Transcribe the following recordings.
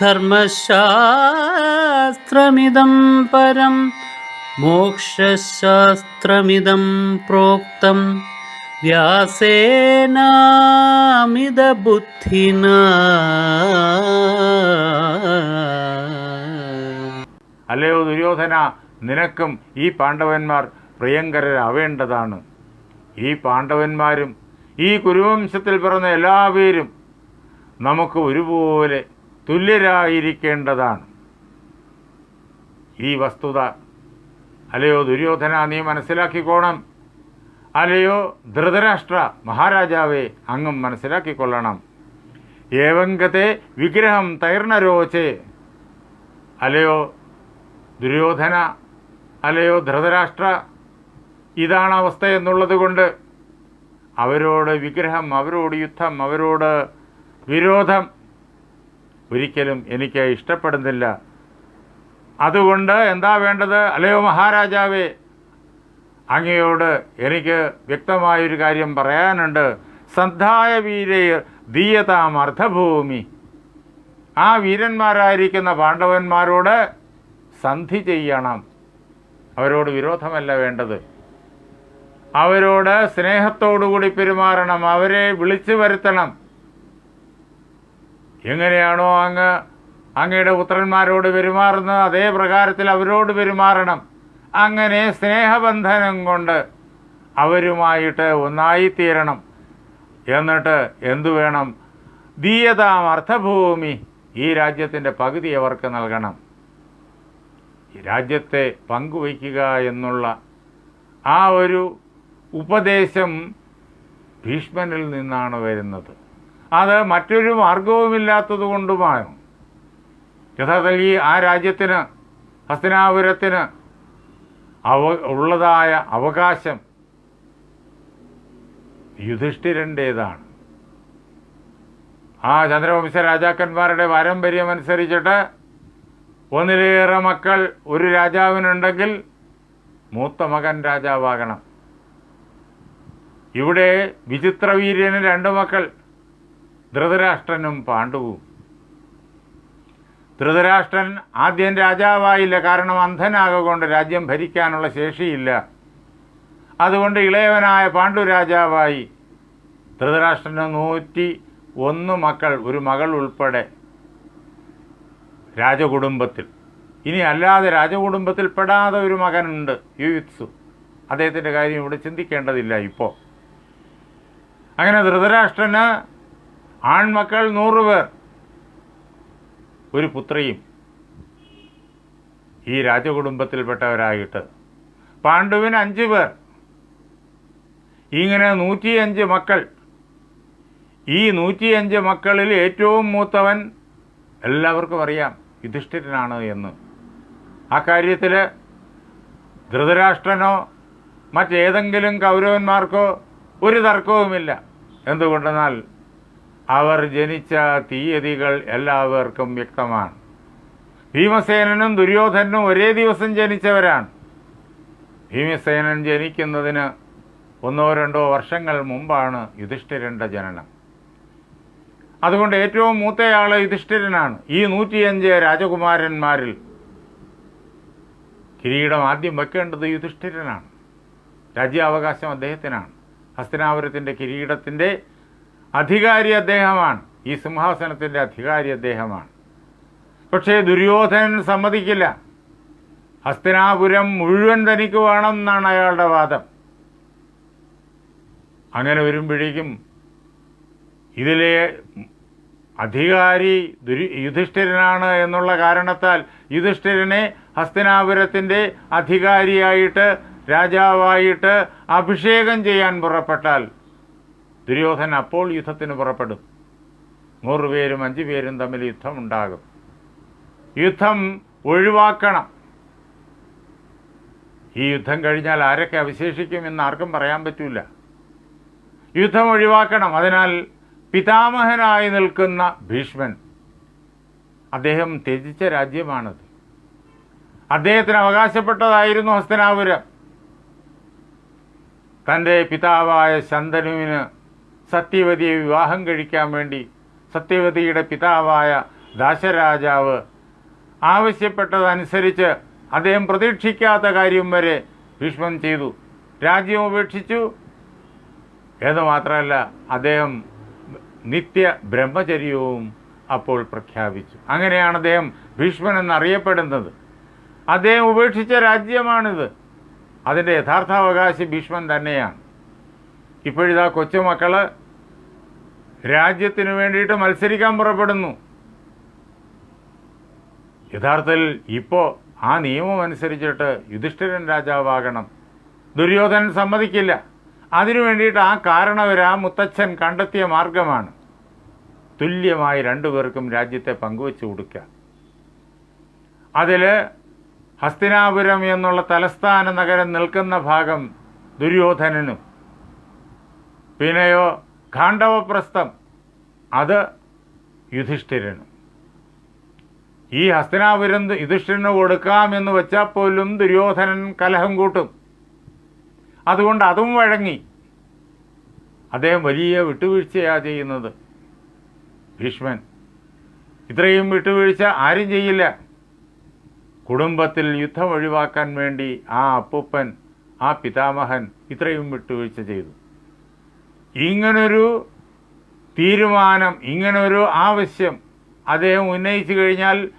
ധർമ്മശാസ്ത്രമിദം പരം മോക്ഷശാസ്ത്രമിതം പ്രോക്തം. വ്യാസേനാമിതബുദ്ധിന. അല്ലയോ ദുര്യോധന നിനക്കും ഈ പാണ്ഡവന്മാർ പ്രിയങ്കരരാവേണ്ടതാണ്. ഈ പാണ്ഡവന്മാരും ഈ കുരുവംശത്തിൽ പിറന്ന എല്ലാവരും നമുക്ക് ഒരുപോലെ തുല്യരായിരിക്കേണ്ടതാണ്. ഈ വസ്തുത അല്ലയോ ദുര്യോധന നീ മനസ്സിലാക്കിക്കോണം. അല്ലയോ ധൃതരാഷ്ട്ര മഹാരാജാവെ അങ്ങും മനസ്സിലാക്കിക്കൊള്ളണം. ഏവങ്കത്തെ വിഗ്രഹം തൈർണരോചേ. അല്ലയോ ദുര്യോധന അല്ലയോ ധൃതരാഷ്ട്ര ഇതാണ് അവസ്ഥ എന്നുള്ളതുകൊണ്ട് അവരോട് വിഗ്രഹം അവരോട് യുദ്ധം അവരോട് വിരോധം ഒരിക്കലും എനിക്ക് ഇഷ്ടപ്പെടുന്നില്ല. അതുകൊണ്ട് എന്താ വേണ്ടത്? അല്ലയോ മഹാരാജാവേ? അങ്ങയോട് എനിക്ക് വ്യക്തമായൊരു കാര്യം പറയാനുണ്ട്. സന്ധായ വീരയർ ദീയതാം അർദ്ധഭൂമി. ആ വീരന്മാരായിരിക്കുന്ന പാണ്ഡവന്മാരോട് സന്ധി ചെയ്യണം. അവരോട് വിരോധമല്ല വേണ്ടത്. അവരോട് സ്നേഹത്തോടുകൂടി പെരുമാറണം. അവരെ വിളിച്ചു വരുത്തണം. എങ്ങനെയാണോ അങ്ങ് അങ്ങയുടെ പുത്രന്മാരോട് പെരുമാറുന്നത് അതേ പ്രകാരത്തിൽ അവരോട് പെരുമാറണം. അങ്ങനെ സ്നേഹബന്ധനം കൊണ്ട് അവരുമായിട്ട് ഒന്നായിത്തീരണം. എന്നിട്ട് എന്തു വേണം? ദീയതാം അർത്ഥഭൂമി ഈ രാജ്യത്തിന്റെ പകുതി അവർക്ക് നൽകണം. ഈ രാജ്യത്തെ പങ്കുവയ്ക്കുക എന്നുള്ള ആ ഒരു ഉപദേശം ഭീഷ്മനിൽ നിന്നാണ് വരുന്നത്. അത് മറ്റൊരു മാർഗവുമില്ലാത്തത് കൊണ്ടുമാണ് യഥാർത്ഥത്തിൽ ഈ ആ രാജ്യത്തിന് ഹസ്തനാപുരത്തിന് അവ ഉള്ളതായ അവകാശം യുധിഷ്ഠിരന്റേതാണ് ആ ചന്ദ്രവംശ രാജാക്കന്മാരുടെ പാരമ്പര്യം അനുസരിച്ചിട്ട് ഒന്നിലേറെ മക്കൾ ഒരു രാജാവിനുണ്ടെങ്കിൽ മൂത്ത മകൻ രാജാവാകണം. ഇവിടെ വിചിത്രവീര്യന് രണ്ട് മക്കൾ ധൃതരാഷ്ട്രനും പാണ്ഡുവും. ധൃതരാഷ്ട്രൻ ആദ്യം രാജാവായില്ല കാരണം അന്ധനാകൊണ്ട് രാജ്യം ഭരിക്കാനുള്ള ശേഷിയില്ല. അതുകൊണ്ട് ഇളയവനായ പാണ്ഡു രാജാവായി. ധൃതരാഷ്ട്രന് നൂറ്റി ഒന്ന് മക്കൾ ഒരു മകൾ ഉൾപ്പെടെ. രാജകുടുംബത്തിൽ. ഇനി അല്ലാതെ രാജകുടുംബത്തിൽ പെടാതെ ഒരു മകനുണ്ട് യുയുത്സു. അദ്ദേഹത്തിന്റെ കാര്യം ഇവിടെ ചിന്തിക്കേണ്ടതില്ല ഇപ്പോൾ. അങ്ങനെ ധൃതരാഷ്ട്രന് ആൺമക്കൾ നൂറ് പേർ. ഒരു പുത്രിയും ഈ രാജകുടുംബത്തിൽപ്പെട്ടവരായിട്ട്. പാണ്ഡുവിന് അഞ്ച് പേർ. ഇങ്ങനെ നൂറ്റിയഞ്ച് മക്കൾ. ഈ നൂറ്റിയഞ്ച് മക്കളിൽ ഏറ്റവും മൂത്തവൻ എല്ലാവർക്കും അറിയാം യുധിഷ്ഠിരനാണ് എന്ന്. ആ കാര്യത്തിൽ ധൃതരാഷ്ട്രനോ മറ്റേതെങ്കിലും കൗരവന്മാർക്കോ ഒരു തർക്കവുമില്ല. എന്തുകൊണ്ടെന്നാൽ അവർ ജനിച്ച തീയതികൾ എല്ലാവർക്കും വ്യക്തമാണ്. ഭീമസേനനും ദുര്യോധനും ഒരേ ദിവസം ജനിച്ചവരാണ്. ഭീമസേനൻ ജനിക്കുന്നതിന് ഒന്നോ രണ്ടോ വർഷങ്ങൾ മുമ്പാണ് യുധിഷ്ഠിരന്റെ ജനനം. അതുകൊണ്ട് ഏറ്റവും മൂത്തയാൾ യുധിഷ്ഠിരനാണ്. ഈ നൂറ്റിയഞ്ച് രാജകുമാരന്മാരിൽ കിരീടം ആദ്യം വെക്കേണ്ടത് യുധിഷ്ഠിരനാണ്. രാജ്യാവകാശം അദ്ദേഹത്തിനാണ്. ഹസ്തനാപുരത്തിന്റെ കിരീടത്തിന്റെ അധികാരി അദ്ദേഹമാണ്. ഈ സിംഹാസനത്തിന്റെ അധികാരി അദ്ദേഹമാണ്. പക്ഷേ ദുര്യോധനൻ സമ്മതിക്കില്ല. ഹസ്തിനാപുരം മുഴുവൻ തനിക്ക് വേണം എന്നാണ് അയാളുടെ വാദം. അങ്ങനെ വരുമ്പോഴേക്കും ഇതിലെ അധികാരി ദുരി യുധിഷ്ഠിരനാണ് എന്നുള്ള കാരണത്താൽ യുധിഷ്ഠിരനെ ഹസ്തിനാപുരത്തിന്റെ അധികാരിയായിട്ട് രാജാവായിട്ട് അഭിഷേകം ചെയ്യാൻ പുറപ്പെട്ടാൽ ദുര്യോധന അപ്പോൾ യുദ്ധത്തിന് പുറപ്പെടും. നൂറുപേരും അഞ്ചു പേരും തമ്മിൽ യുദ്ധമുണ്ടാകും. യുദ്ധം ഒഴിവാക്കണം. ഈ യുദ്ധം കഴിഞ്ഞാൽ ആരൊക്കെ അവശേഷിക്കും എന്ന് ആർക്കും പറയാൻ പറ്റൂല. യുദ്ധം ഒഴിവാക്കണം. അതിനാൽ പിതാമഹനായി നിൽക്കുന്ന ഭീഷ്മൻ അദ്ദേഹം ത്യജിച്ച രാജ്യമാണത്. അദ്ദേഹത്തിന് അവകാശപ്പെട്ടതായിരുന്നു ഹസ്തനാപുരം. തന്റെ പിതാവായ ശന്തനുവിന് സത്യവതിയെ വിവാഹം കഴിക്കാൻ വേണ്ടി സത്യവതിയുടെ പിതാവായ ദാശരാജാവ് ആവശ്യപ്പെട്ടതനുസരിച്ച് അദ്ദേഹം പ്രതീക്ഷിക്കാത്ത കാര്യം വരെ ഭീഷ്മം ചെയ്തു. രാജ്യം ഉപേക്ഷിച്ചു. എന്ന് മാത്രമല്ല അദ്ദേഹം നിത്യ ബ്രഹ്മചര്യവും അപ്പോൾ പ്രഖ്യാപിച്ചു. അങ്ങനെയാണ് അദ്ദേഹം ഭീഷ്മൻ എന്നറിയപ്പെടുന്നത് അദ്ദേഹം ഉപേക്ഷിച്ച രാജ്യമാണിത്. അതിന്റെ യഥാർത്ഥാവകാശി ഭീഷ്മൻ തന്നെയാണ്. ഇപ്പോഴിതാ കൊച്ചുമക്കൾ രാജ്യത്തിന് വേണ്ടിയിട്ട് മത്സരിക്കാൻ പുറപ്പെടുന്നു. യഥാർത്ഥത്തിൽ ഇപ്പോൾ ആ നിയമം അനുസരിച്ചിട്ട് യുധിഷ്ഠിരൻ രാജാവാകണം. ദുര്യോധനൻ സമ്മതിക്കില്ല. അതിനു വേണ്ടിയിട്ട് ആ കാരണവരാ മുത്തച്ഛൻ കണ്ടെത്തിയ മാർഗമാണ്. തുല്യമായി രണ്ടുപേർക്കും രാജ്യത്തെ പങ്കുവെച്ചു കൊടുക്കുക അതിൽ ഹസ്തിനാപുരം എന്നുള്ള തലസ്ഥാന നഗരം നിൽക്കുന്ന ഭാഗം ദുര്യോധനനും പിന്നെയോ ഖാണ്ഡവപ്രസ്ഥം. അത് യുധിഷ്ഠിരനും. ഈ ഹസ്തനാപുരം യുധിഷ്ഠിരന് കൊടുക്കാമെന്ന് വെച്ചാൽ പോലും ദുര്യോധനൻ കലഹം കൂട്ടും. അതുകൊണ്ട് അതും വഴങ്ങി. അദ്ദേഹം വലിയ വിട്ടുവീഴ്ചയാണ് ചെയ്യുന്നത്. ഭീഷ്മൻ ഇത്രയും വിട്ടുവീഴ്ച ആരും ചെയ്യില്ല. കുടുംബത്തിൽ യുദ്ധം ഒഴിവാക്കാൻ വേണ്ടി ആ അപ്പൂപ്പൻ ആ പിതാമഹൻ ഇത്രയും വിട്ടുവീഴ്ച ചെയ്തു. ഇങ്ങനൊരു തീരുമാനം ഇങ്ങനൊരു ആവശ്യം അദ്ദേഹം ഉന്നയിച്ചു കഴിഞ്ഞാൽ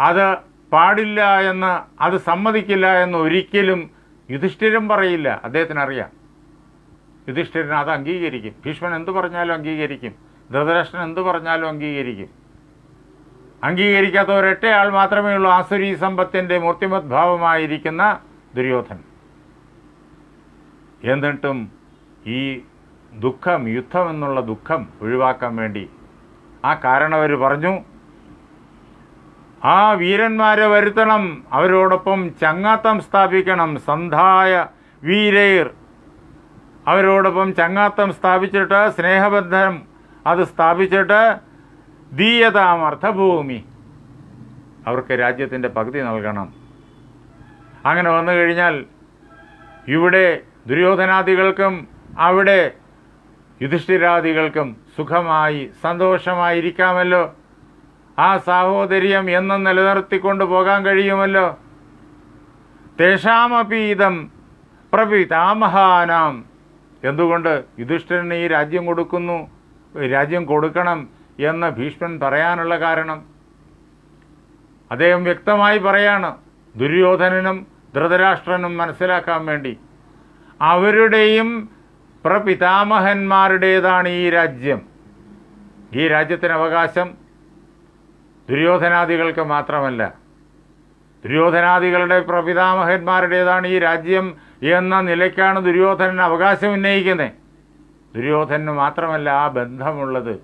അത് പാടില്ല എന്ന് അത് സമ്മതിക്കില്ല എന്ന് ഒരിക്കലും യുധിഷ്ഠിരം പറയില്ല. അദ്ദേഹത്തിന് അറിയാം യുധിഷ്ഠിരൻ അത് അംഗീകരിക്കും. ഭീഷ്മൻ എന്ത് പറഞ്ഞാലും അംഗീകരിക്കും. ധൃതരാഷ്ട്രൻ എന്ത് പറഞ്ഞാലും അംഗീകരിക്കും. അംഗീകരിക്കാത്ത ഒരൊറ്റയാൾ മാത്രമേ ഉള്ളൂ. ആസുരി സമ്പത്തിന്റെ മൂർത്തിമത് ഭാവമായിരിക്കുന്ന ദുര്യോധൻ എന്നിട്ടും ഈ ദുഃഖം യുദ്ധം എന്നുള്ള ദുഃഖം ഒഴിവാക്കാൻ വേണ്ടി. ആ കാരണവർ പറഞ്ഞു ആ വീരന്മാരെ വരുത്തണം അവരോടൊപ്പം ചങ്ങാത്തം സ്ഥാപിക്കണം സന്ധായ വീരേർ. അവരോടൊപ്പം ചങ്ങാത്തം സ്ഥാപിച്ചിട്ട് സ്നേഹബന്ധം അത് സ്ഥാപിച്ചിട്ട് ദീയതാം അർത്ഥഭൂമി അവർക്ക് രാജ്യത്തിന്റെ പകുതി നൽകണം. അങ്ങനെ വന്നു കഴിഞ്ഞാൽ ഇവിടെ ദുര്യോധനാദികൾക്കും അവിടെ യുധിഷ്ഠിരാദികൾക്കും സുഖമായി സന്തോഷമായിരിക്കാമല്ലോ. ആ സാഹോദര്യം എന്നും നിലനിർത്തിക്കൊണ്ടു പോകാൻ കഴിയുമല്ലോ. തേഷാമപീതം പ്രപിതാമഹാനാം. എന്തുകൊണ്ട് യുധിഷ്ഠിരന് ഈ രാജ്യം കൊടുക്കുന്നു രാജ്യം കൊടുക്കണം എന്ന് ഭീഷ്മൻ പറയാനുള്ള കാരണം? അദ്ദേഹം വ്യക്തമായി പറയാണ് ദുര്യോധനനും ധൃതരാഷ്ട്രനും മനസ്സിലാക്കാൻ വേണ്ടി. അവരുടെയും പ്രപിതാമഹന്മാരുടേതാണ് ഈ രാജ്യം. ഈ രാജ്യത്തിന് അവകാശം ദുര്യോധനാദികൾക്ക് മാത്രമല്ല. ദുര്യോധനാദികളുടെ പ്രപിതാമഹന്മാരുടേതാണ് ഈ രാജ്യം എന്ന നിലയ്ക്കാണ് ദുര്യോധനൻ അവകാശം ഉന്നയിക്കുന്നത്. ദുര്യോധനന് മാത്രമല്ല ആ ബന്ധമുള്ളത്.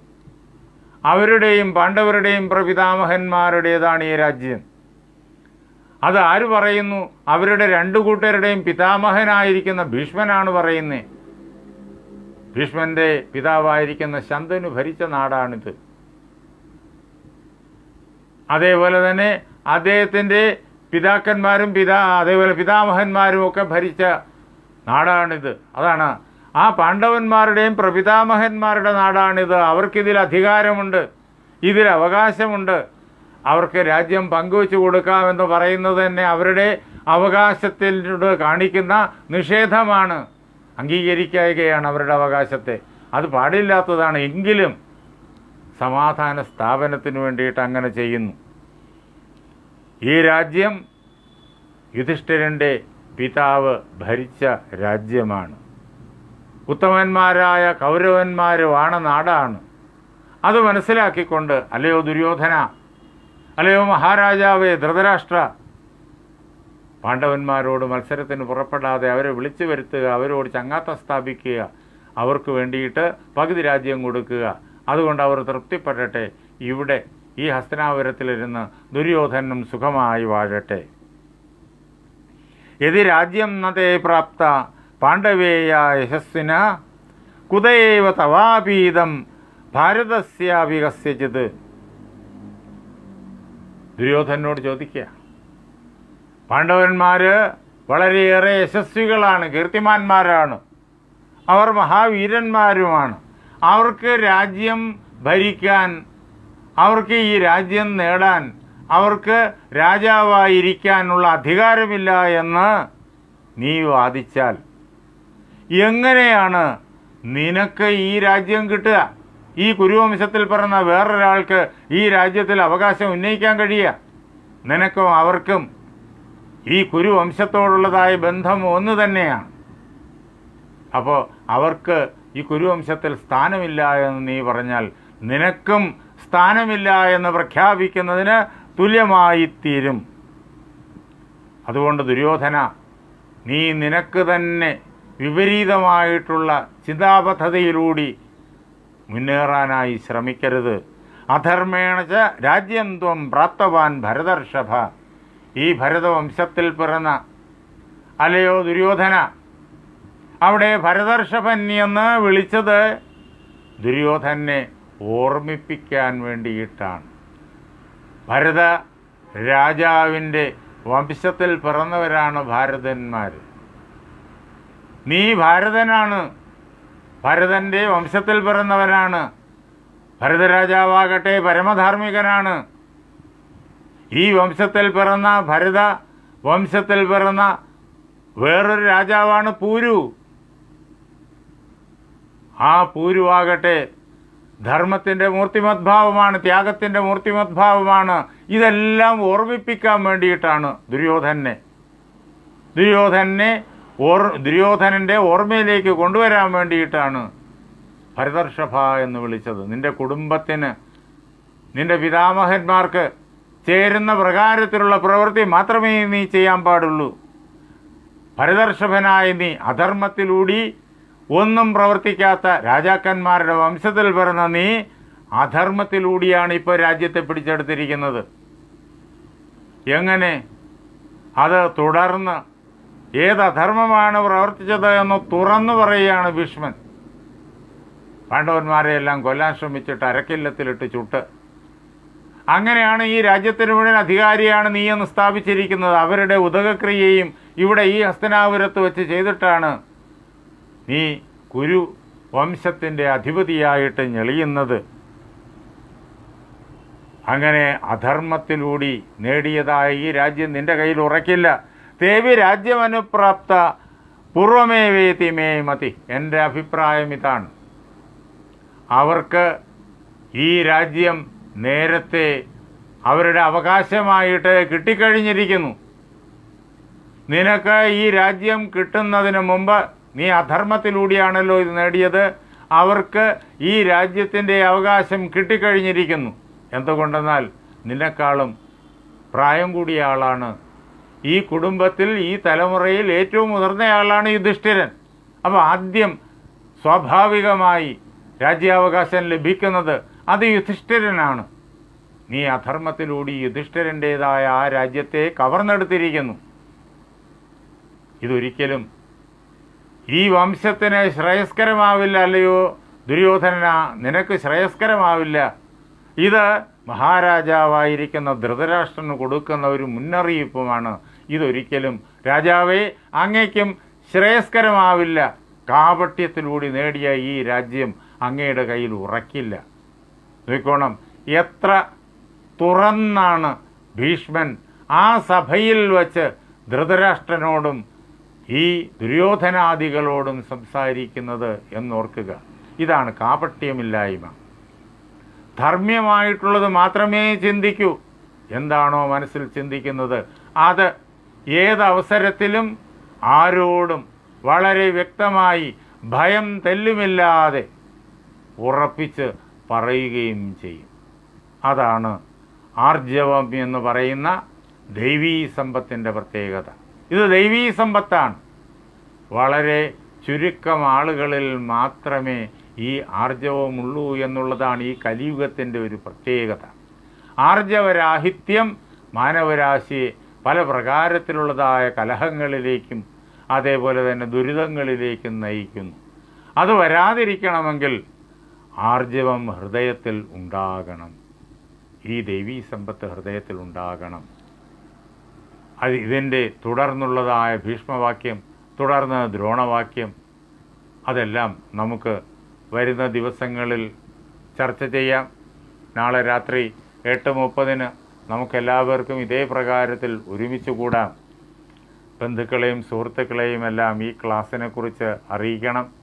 അവരുടെയും പാണ്ഡവരുടെയും പ്രപിതാമഹന്മാരുടേതാണ് ഈ രാജ്യം. അത് ആര് പറയുന്നു? അവരുടെ രണ്ടു കൂട്ടരുടെയും പിതാമഹനായിരിക്കുന്ന ഭീഷ്മനാണ് പറയുന്നത്. ഭീഷ്മന്റെ പിതാവായിരിക്കുന്ന ശന്തനു ഭരിച്ച നാടാണിത്. അതേപോലെ തന്നെ അദ്ദേഹത്തിന്റെ പിതാക്കന്മാരും പിതാ അതേപോലെ പിതാമഹന്മാരും ഒക്കെ ഭരിച്ച നാടാണിത്. അതാണ് ആ പാണ്ഡവന്മാരുടെയും പ്രപിതാമഹന്മാരുടെ നാടാണിത്. അവർക്കിതിൽ അധികാരമുണ്ട് ഇതിൽ അവകാശമുണ്ട്. അവർക്ക് രാജ്യം പങ്കുവെച്ചു കൊടുക്കാമെന്ന് പറയുന്നത് തന്നെ അവരുടെ അവകാശത്തിലൂടെ കാണിക്കുന്ന നിഷേധമാണ്. അംഗീകരിക്കുകയാണ് അവരുടെ അവകാശത്തെ. അത് പാടില്ലാത്തതാണ് എങ്കിലും സമാധാന സ്ഥാപനത്തിന് വേണ്ടിയിട്ട് അങ്ങനെ ചെയ്യുന്നു. ഈ രാജ്യം യുധിഷ്ഠിരന്റെ പിതാവ് ഭരിച്ച രാജ്യമാണ്. ഉത്തമന്മാരായ കൗരവന്മാർ വാണ നാടാണ്. അത് മനസ്സിലാക്കിക്കൊണ്ട് അല്ലയോ ദുര്യോധന അല്ലയോ മഹാരാജാവേ ധൃതരാഷ്ട്ര പാണ്ഡവന്മാരോട് മത്സരത്തിന് പുറപ്പെടാതെ അവരെ വിളിച്ചു വരുത്തുക അവരോട് ചങ്ങാത്തം സ്ഥാപിക്കുക അവർക്ക് വേണ്ടിയിട്ട് പകുതി രാജ്യം കൊടുക്കുക. അതുകൊണ്ട് അവർ തൃപ്തിപ്പെടട്ടെ. ഇവിടെ ഈ ഹസ്തനാപുരത്തിലിരുന്ന് ദുര്യോധനും സുഖമായി വാഴട്ടെ. യതി രാജ്യം നതേ പ്രാപ്ത പാണ്ഡവേയ യശസ്വിന കുതയേവ തവാപീതം ഭാരതസ്യ കസ്യചിത് ദുര്യോധനോട് ചോദിക്കുക. പാണ്ഡവന്മാര് വളരെയേറെ യശസ്വികളാണ് കീർത്തിമാന്മാരാണ്. അവർ മഹാവീരന്മാരുമാണ്. അവർക്ക് രാജ്യം ഭരിക്കാൻ അവർക്ക് ഈ രാജ്യം നേടാൻ അവർക്ക് രാജാവായിരിക്കാനുള്ള അധികാരമില്ല എന്ന് നീ വാദിച്ചാൽ എങ്ങനെയാണ് നിനക്ക് ഈ രാജ്യം കിട്ടുക? ഈ കുരുവംശത്തിൽ പറഞ്ഞ വേറൊരാൾക്ക് ഈ രാജ്യത്തിൽ അവകാശം ഉന്നയിക്കാൻ കഴിയുക? നിനക്കും അവർക്കും ഈ കുരുവംശത്തോടുള്ളതായ ബന്ധം ഒന്ന് തന്നെയാണ്. അപ്പോൾ അവർക്ക് ഈ കുരുവംശത്തിൽ സ്ഥാനമില്ല എന്ന് നീ പറഞ്ഞാൽ നിനക്കും സ്ഥാനമില്ല എന്ന് പ്രഖ്യാപിക്കുന്നതിന് തുല്യമായി തീരും അതുകൊണ്ട് ദുര്യോധന നീ നിനക്ക് തന്നെ വിപരീതമായിട്ടുള്ള ചിന്താപദ്ധതിയിലൂടി മുന്നേറാനായി ശ്രമിക്കരുത്. അധർമ്മേണ രാജ്യം ത്വം പ്രാപ്തവാൻ ഭരതർഷഭ. ഈ ഭരതവംശത്തിൽ പിറന്ന അലയോ ദുര്യോധന? അവിടെ ഭരതർഷഭൻ എന്ന് വിളിച്ചത് ദുര്യോധനെ ഓർമ്മിപ്പിക്കാൻ വേണ്ടിയിട്ടാണ്. ഭരത രാജാവിന്റെ വംശത്തിൽ പിറന്നവരാണ് ഭാരതന്മാർ നീ ഭാരതനാണ്. ഭരതന്റെ വംശത്തിൽ പിറന്നവനാണ്. ഭരതരാജാവാകട്ടെ പരമധാർമ്മികനാണ്. ഈ വംശത്തിൽ പിറന്ന ഭരത വംശത്തിൽ പിറന്ന വേറൊരു രാജാവാണ് പൂരു. ആ പൂരുവാകട്ടെ ധർമ്മത്തിന്റെ മൂർത്തിമദ്ഭാവമാണ് ത്യാഗത്തിന്റെ മൂർത്തിമദ്ഭാവമാണ്. ഇതെല്ലാം ഓർമ്മിപ്പിക്കാൻ വേണ്ടിയിട്ടാണ് ദുര്യോധനെ ദുര്യോധനെ ഓർ ദുര്യോധനന്റെ ഓർമ്മയിലേക്ക് കൊണ്ടുവരാൻ വേണ്ടിയിട്ടാണ് ഭരതർഷഭ എന്ന് വിളിച്ചത്. നിന്റെ കുടുംബത്തിന് നിന്റെ പിതാമഹന്മാർക്ക് ചേരുന്ന പ്രകാരത്തിലുള്ള പ്രവൃത്തി മാത്രമേ നീ ചെയ്യാൻ പാടുള്ളൂ. പരദർശഭനായ നീ അധർമ്മത്തിലൂടി ഒന്നും പ്രവർത്തിക്കാത്ത രാജാക്കന്മാരുടെ വംശത്തിൽ പിറന്ന നീ അധർമ്മത്തിലൂടിയാണ് ഇപ്പോൾ രാജ്യത്തെ പിടിച്ചെടുത്തിരിക്കുന്നത്. എങ്ങനെ? അത് തുടർന്ന് ഏത് അധർമ്മമാണ് പ്രവർത്തിച്ചത് എന്ന് തുറന്നു പറയുകയാണ് ഭീഷ്മൻ. പാണ്ഡവന്മാരെ എല്ലാം കൊല്ലാൻ ശ്രമിച്ചിട്ട് അരക്കില്ലത്തിലിട്ട് ചുട്ട് അങ്ങനെയാണ് ഈ രാജ്യത്തിന് മുഴുവൻ അധികാരിയാണ് നീ എന്ന് സ്ഥാപിച്ചിരിക്കുന്നത്. അവരുടെ ഉദകക്രിയയും ഇവിടെ ഈ ഹസ്തനാപുരത്ത് വെച്ച് ചെയ്തിട്ടാണ് നീ കുരു വംശത്തിന്റെ അധിപതിയായിട്ട് ഞെളിയുന്നത്. അങ്ങനെ അധർമ്മത്തിലൂടി നേടിയതായ ഈ രാജ്യം നിന്റെ കയ്യിൽ ഉറക്കില്ല. ദേവി രാജ്യമനുപ്രാപ്ത പൂർവമേവേതി മേ മതി. എന്റെ അഭിപ്രായം ഇതാണ്. അവർക്ക് ഈ രാജ്യം നേരത്തെ അവരുടെ അവകാശമായിട്ട് കിട്ടിക്കഴിഞ്ഞിരിക്കുന്നു. നിനക്ക് ഈ രാജ്യം കിട്ടുന്നതിന് മുമ്പ് നീ അധർമ്മത്തിലൂടെയാണല്ലോ ഇത് നേടിയത്. അവർക്ക് ഈ രാജ്യത്തിന്റെ അവകാശം കിട്ടിക്കഴിഞ്ഞിരിക്കുന്നു. എന്തുകൊണ്ടെന്നാൽ നിന്നെക്കാളും പ്രായം കൂടിയ ആളാണ്. ഈ കുടുംബത്തിൽ ഈ തലമുറയിൽ ഏറ്റവും മുതിർന്നയാളാണ് യുധിഷ്ഠിരൻ. അപ്പോൾ ആദ്യം സ്വാഭാവികമായി രാജ്യാവകാശം ലഭിക്കുന്നത് അത് യുധിഷ്ഠിരനാണ്. നീ അധർമ്മത്തിലൂടെ യുധിഷ്ഠിരന്റേതായ ആ രാജ്യത്തെ കവർന്നെടുത്തിരിക്കുന്നു. ഇതൊരിക്കലും ഈ വംശത്തിന് ശ്രേയസ്കരമാവില്ല അല്ലയോ? ദുര്യോധന നിനക്ക് ശ്രേയസ്കരമാവില്ല. ഇത് മഹാരാജാവായിരിക്കുന്ന ധൃതരാഷ്ട്രന് കൊടുക്കുന്ന ഒരു മുന്നറിയിപ്പുമാണ്. ഇതൊരിക്കലും രാജാവേ അങ്ങേക്കും ശ്രേയസ്കരമാവില്ല. കാപട്യത്തിലൂടെ നേടിയ ഈ രാജ്യം അങ്ങയുടെ കയ്യിൽ ഉറക്കില്ല. നോക്കണം എത്ര തുറന്നാണ് ഭീഷ്മൻ ആ സഭയിൽ വച്ച് ധൃതരാഷ്ട്രനോടും ഈ ദുര്യോധനാദികളോടും സംസാരിക്കുന്നത് എന്നോർക്കുക. ഇതാണ് കാപട്യമില്ലായ്മ. ധർമ്മ്യമായിട്ടുള്ളത് മാത്രമേ ചിന്തിക്കൂ. എന്താണോ മനസ്സിൽ ചിന്തിക്കുന്നത്. അത് ഏതവസരത്തിലും ആരോടും വളരെ വ്യക്തമായി ഭയം തെല്ലുമില്ലാതെ ഉറപ്പിച്ച് പറയുകയും ചെയ്യും. അതാണ് ആർജവം എന്ന് പറയുന്ന ദൈവീ സമ്പത്തിന്റെ പ്രത്യേകത. ഇത് ദൈവീ സമ്പത്താണ്. വളരെ ചുരുക്കം ആളുകളിൽ മാത്രമേ ഈ ആർജവമുള്ളൂ എന്നുള്ളതാണ് ഈ കലിയുഗത്തിന്റെ ഒരു പ്രത്യേകത. ആർജവരാഹിത്യം മാനവരാശിയെ പല പ്രകാരത്തിലുള്ളതായ കലഹങ്ങളിലേക്കും അതേപോലെ തന്നെ ദുരിതങ്ങളിലേക്കും നയിക്കുന്നു. അത് വരാതിരിക്കണമെങ്കിൽ ആർജവം ഹൃദയത്തിൽ ഉണ്ടാകണം. ഈ ദൈവീ സമ്പത്ത് ഹൃദയത്തിൽ ഉണ്ടാകണം. അത് ഇതിന്റെ തുടർന്നുള്ളതായ ഭീഷ്മവാക്യം തുടർന്ന് ദ്രോണവാക്യം അതെല്ലാം നമുക്ക് വരുന്ന ദിവസങ്ങളിൽ ചർച്ച ചെയ്യാം. നാളെ രാത്രി എട്ട് മുപ്പതിന് നമുക്കെല്ലാവർക്കും ഇതേ പ്രകാരത്തിൽ ഒരുമിച്ച് കൂടാം. ബന്ധുക്കളെയും സുഹൃത്തുക്കളെയും എല്ലാം ഈ ക്ലാസ്സിനെക്കുറിച്ച് അറിയിക്കണം.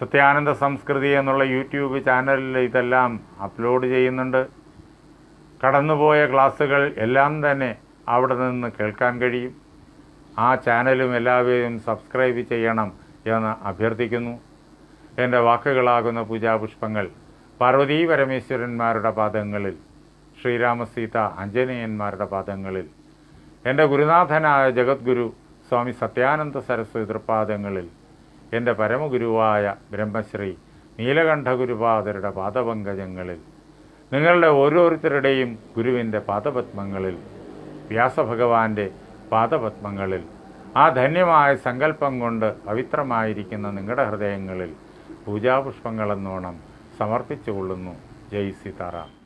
സത്യാനന്ദ സംസ്കൃതി എന്നുള്ള യൂട്യൂബ് ചാനലിൽ ഇതെല്ലാം അപ്ലോഡ് ചെയ്യുന്നുണ്ട്. കടന്നുപോയ ക്ലാസ്സുകൾ എല്ലാം തന്നെ അവിടെ നിന്ന് കേൾക്കാൻ കഴിയും. ആ ചാനലും എല്ലാവരും സബ്സ്ക്രൈബ് ചെയ്യണം എന്ന് അഭ്യർത്ഥിക്കുന്നു. എന്റെ വാക്കുകളാകുന്ന പൂജാപുഷ്പങ്ങൾ പാർവതീ പരമേശ്വരന്മാരുടെ പാദങ്ങളിൽ ശ്രീരാമസീത അഞ്ജനേയന്മാരുടെ പാദങ്ങളിൽ എന്റെ ഗുരുനാഥനായ ജഗദ്ഗുരു സ്വാമി സത്യാനന്ദ സരസ്വതി തൃപ്പാദങ്ങളിൽ എന്റെ പരമഗുരുവായ ബ്രഹ്മശ്രീ നീലകണ്ഠഗുരുപാദരുടെ പാദപങ്കജങ്ങളിൽ നിങ്ങളുടെ ഓരോരുത്തരുടെയും ഗുരുവിന്റെ പാദപത്മങ്ങളിൽ വ്യാസഭഗവാന്റെ പാദപത്മങ്ങളിൽ ആ ധന്യമായ സങ്കല്പം കൊണ്ട് പവിത്രമായിരിക്കുന്ന നിങ്ങളുടെ ഹൃദയങ്ങളിൽ പൂജാപുഷ്പങ്ങളെന്നോണം സമർപ്പിച്ചുകൊള്ളുന്നു. ജയ് സീതാറാം.